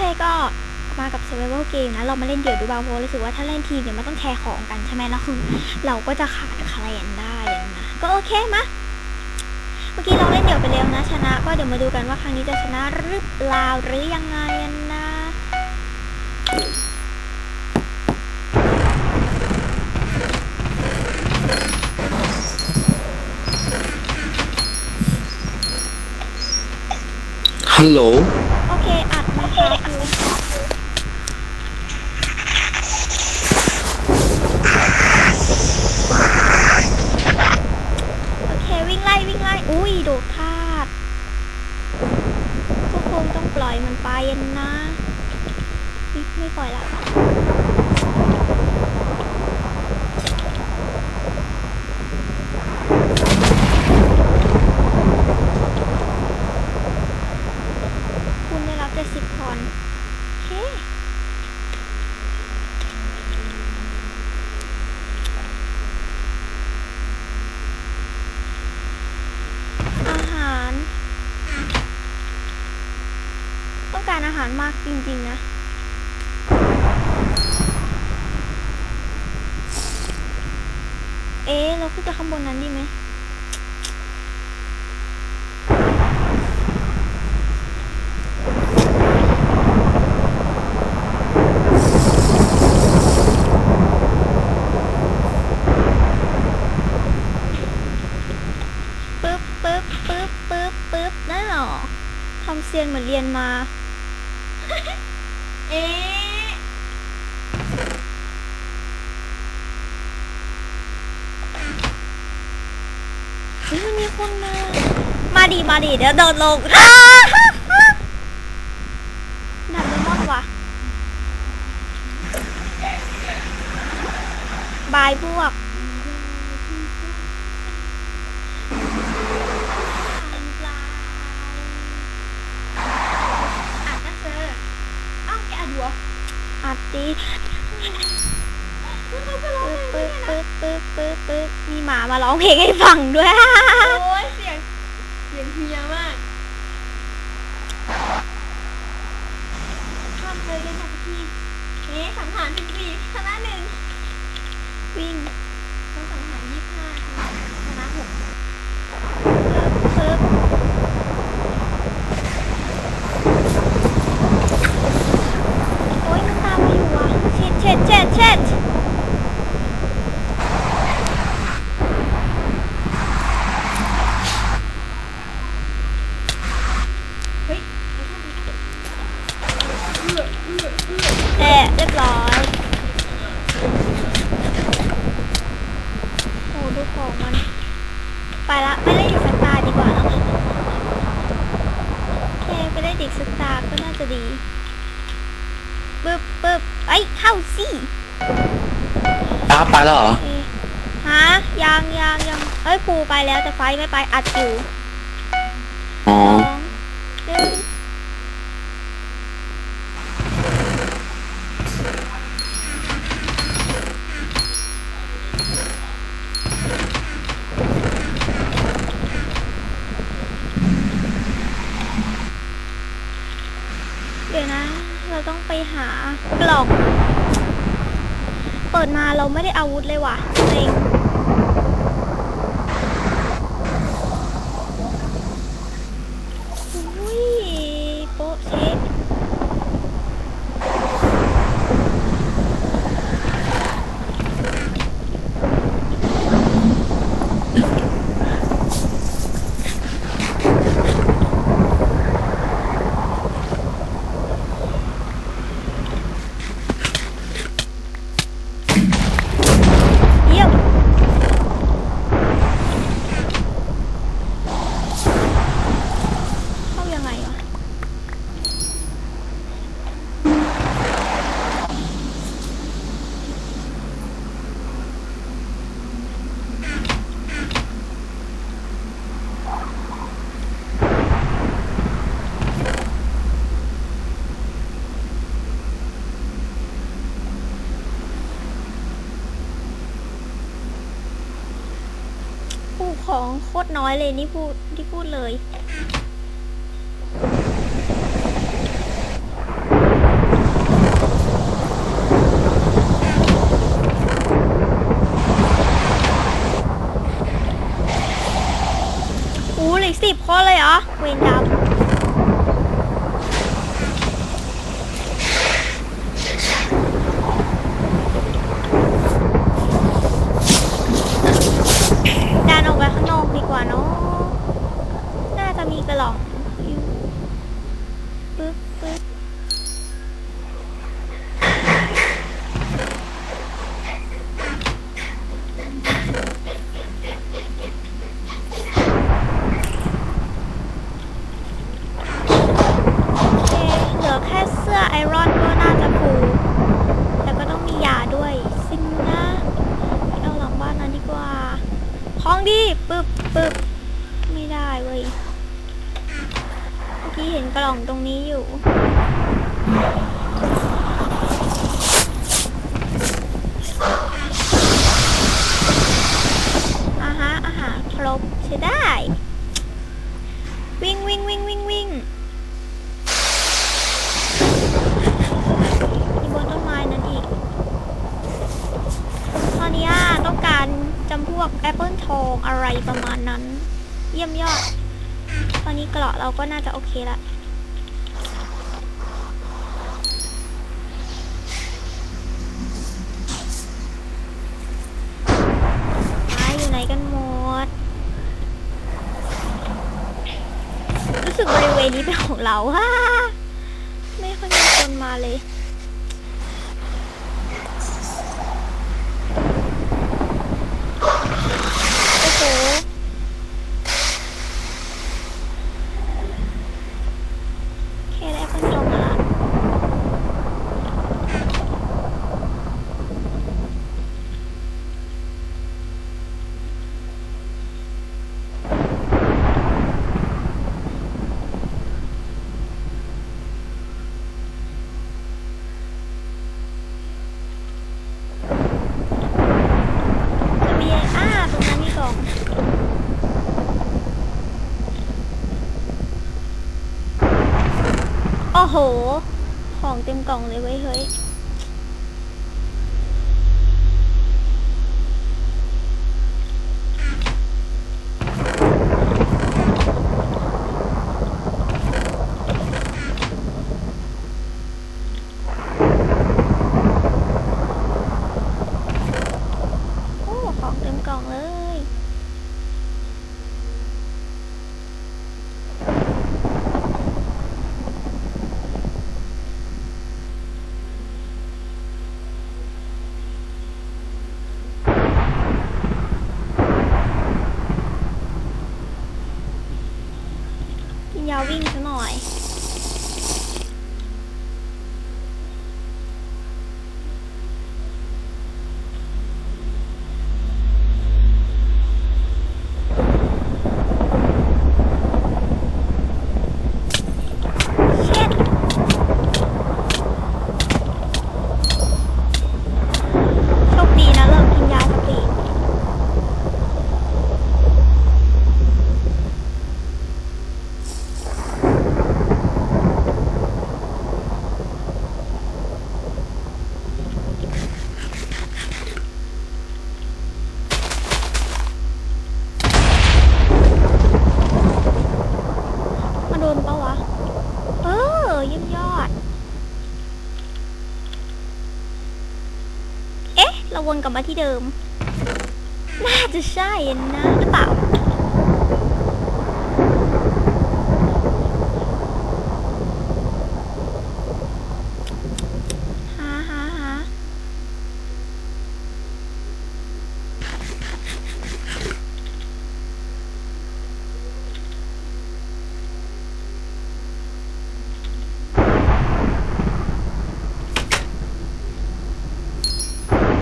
เคก็มากับ survival game นะเรามาเล่นเดี่ยวดูบ้างเพราะรู้สึกว่าถ้าเล่นทีมเนี่ยมันต้องแชร์ของกันใช่ไหมแล้วคือเราก็จะขาดแคลนได้นะก็โอเคมะเมื่อกี้เราเล่นเดี่ยวไปแล้วนะชนะ ก็เดี๋ยวมาดูกันว่าครั้งนี้จะชนะหรือเปล่าหรือยังไงนะฮัลโหลโอเคอัด นะคะคือโอเค วิ่งไล่ วิ่งไล่ อุ้ย โดดพลาดก็คงต้องปล่อยมันไปนะไม่ไม่ปล่อยละคุณได้รับเจ็ดสิบพรโอเค อาหาร ต้องการอาหารมากจ ริงๆนะเอ๊ะเราขึ้นไปข้างบนนั้นดีไหมปึ๊บปึ๊บปึ๊บปึ๊บปึ๊บนั่นหรอทำเซียนเหมือนเรียนมา เอ๊ะเฮ้ยมันมีคนมา มาดีมาดีเดี๋ยวโดดลงดับเลมอนว่ะบายพวก วแกอ่านหัวอัดดีแล้วเขาก็ร้องปึ๊บเพลปึ๊งบด้วยนะปึ๊บปึ๊บปึ๊บมีหมามาร้องเพลงให้ฟังด้วย โอ้ยเสียงเสียงเฮียมากข้ามเลยเลยค่ะพี่เอ๊ะสังหารสิบสี่ชนะหนึ่งวิ่งต้องสังหารยี่สิบห้าชนะหก ปึ๊บโอ้ยมันตามมาอยู่อะเช็ดเช็ดเช็ดแอะเรียบร้อยโอ้ดูของมัน ไปละไม่ได้อยู่สักตาดีกว่าแล้วโอเคไปได้ด็กสักตาก็น่าจะดีาสิป้าไปแล้วเหรอเอ๊ะฮะยังยังยังเอ้ยปูไปแล้วแต่ไฟไม่ไปอัดอยู่อ๋อสองหนึ่งเดี๋ยวนะ เราต้องไปหากล่อง เปิดมาเราไม่ได้อาวุธเลยว่ะเอง น้อยเลยนี่พูดที่พูดเลย อู้หลือสิบข้อเลยเหรอ เวนดา ดีกว่าของดีปึ๊บปึ๊บไม่ได้เว้ย กี้เห็นกล่องตรงนี้อยู่ อาฮะอาหารครบใช้ได้ วิ่งวิ่งวิ่งวิ่งวิ่งมีบนต้นไม้นั้นอีก ตอนนี้ต้องการจำพวกแอปเปิลทองอะไรประมาณนั้น เยี่ยมยอด อนนี้เกราะเราก็น่าจะโอเคละอยู่ไหนกันหมด รู้สึกบริเวณนี้เป็นของเราฮ่าไม่ค่อยมีคนมาเลยโอ้โห แค่ได้คนจงละจะมีอ่าตรงนั้นมีกล่อง โอ้โห ของเต็มกล่องเลยเว้ยเฮ้ย โอ้ ของเต็มกล่องเลย กินยาวิ่งซะหน่อย เช็ดโชคดีนะเริ่มกินยาสติ มาโดนปะวะ เออเยี่ยมยอด เอ๊ะ เรา วนกลับมาที่เดิม น่าจะใช่นะหรือเปล่า หาหาหา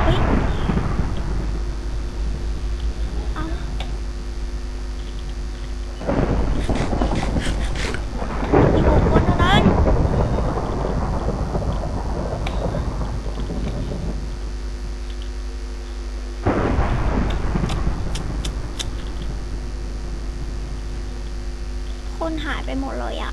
เฮ้ย เอามีหกคนเท่านั้น คน หายไปหมดเลยอะ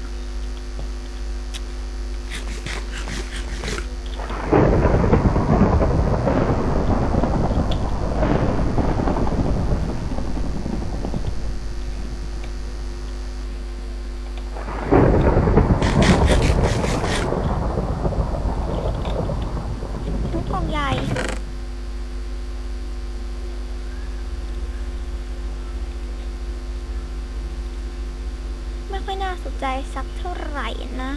ใจสักเท่าไหร่นะ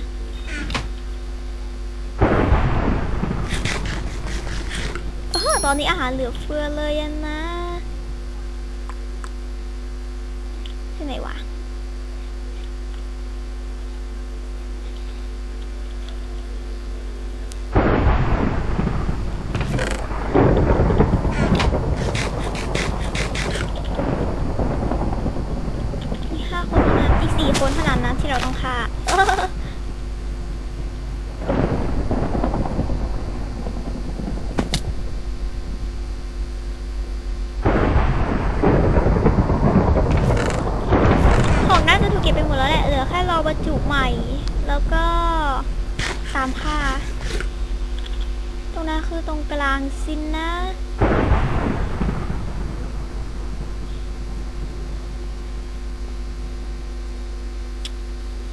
เออ ตอนนี้อาหารเหลือเฟือเลยนะที่ไหนวะมีห้าคนเท่านั้นอีกสี่คนเท่านั้นนะที่เราต้องฆ่า ของน่าจะถูกเก็บไปหมดแล้วแหละ เหลือแค่รอบรรจุใหม่ แล้วก็ตามค่า ตรงนั้นคือตรงกลางสินนะ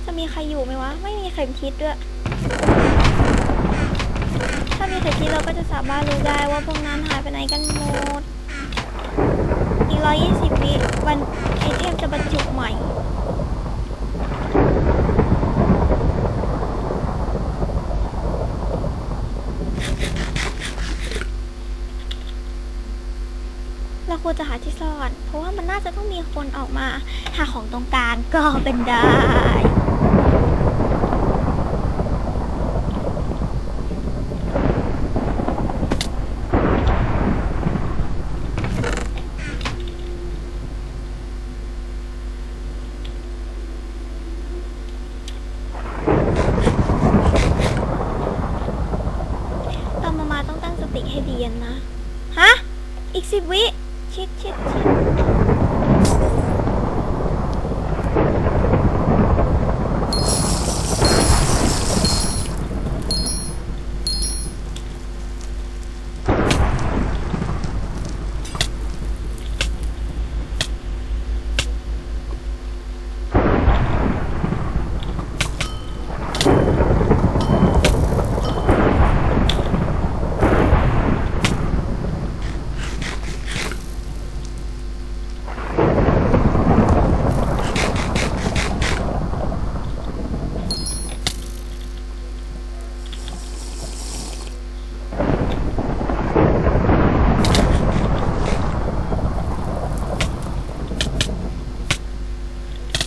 จะมีใค รอยู่ไหมวะ ไม่มีเข็มทิศด้วย ถ้ามีเข็มทิศเราก็จะสามารถรู้ได้ว่าพวกนั้นหายไปไหนกันหมด อีกร้อยยี่สิบวิวันไอเทมจะบรรจุใหม่เราควรจะหาที่ซ่อน เพราะว่ามันน่าจะต้องมีคนออกมา หาของตรงกลางก็เป็นได้ ตอนมามาต้องตั้งสติให้ดีนะ ฮะ อีก สิบวิชิดชิดชิด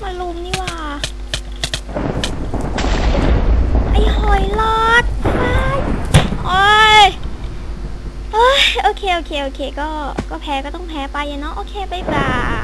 มาลุมนี่หว่า ไอหอยหลอดไอ้โอ้ยเอ้ย โอเคก็ก็แพ้ก็ต้องแพ้ไปอะเนาะโอเคบายบาย